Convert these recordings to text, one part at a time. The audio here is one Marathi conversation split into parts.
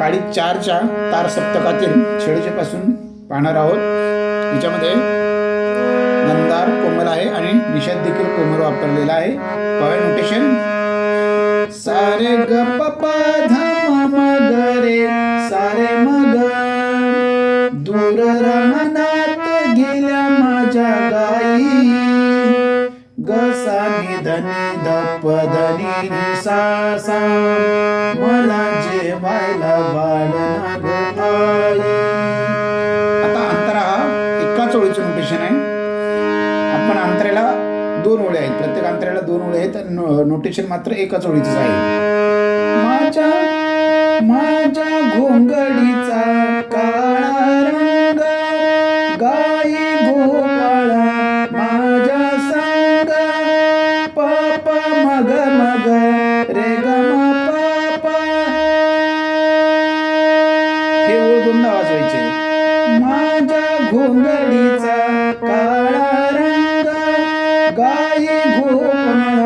काळी चारच्या तार सप्तकातील पासून पाहणार आहोत. याच्यामध्ये नंदार कोमल आहे आणि निषाद देखील कोमल वापरलेला आहे. पाय नोटेशन सारे ग प प ध म ग रे सारे मग दूर रमनात गेल्या गसा दप धनी सा सा मला जेवायला वाढना आता अंतरा एकाच ओळीचं नोटेशन आहे. आपण अंतरेला दोन ओळ्या आहेत. प्रत्येक अंतरेला दोन ओळ्या आहेत. नो- नोटेशन मात्र एकाच ओळीच आहे. माझ्या माझ्या घोंगडीचा हे ओळ दोनदा वाजवायचे. माझ्या घोंगडीचा काळा रंग गाई गोपाळ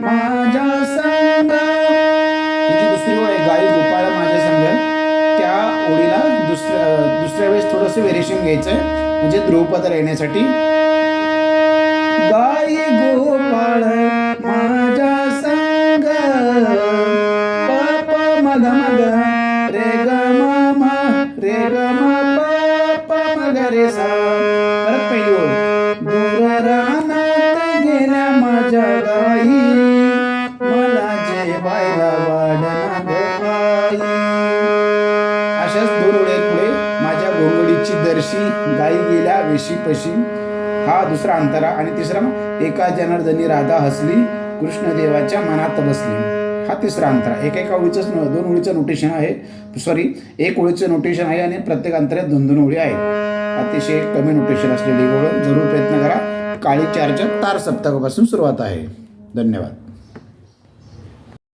माझ्या संग. ही दुसरी ओळ आहे गाई गोपाळ माझ्या संग. त्या ओळीला दुसऱ्या दुसऱ्या वेळेस थोडंसं व्हेरिएशन घ्यायचं म्हणजे ध्रुवपद येण्यासाठी गाई गोपाळ अशाच दोन ओळी पुढे माझ्या घोंगडीची दर्शी गाई गेल्या वेशी पशी हा दुसरा अंतरा आणि तिसरा एका जनार्दनी राधा हसली कृष्णदेवाच्या मनात बसली. हा तिसरा अंतरा. एका एका ओळीचंच दोन ओळीचं नोटेशन आहे. सॉरी एक ओळीचं नोटेशन आहे आणि प्रत्येक अंतरात दोन दोन ओळी आहेत. अतिशय कमी नोटेशन असलेली ओळ जरूर प्रयत्न करा. काळी चारच्या तार सप्तकापासून सुरुवात आहे. धन्यवाद.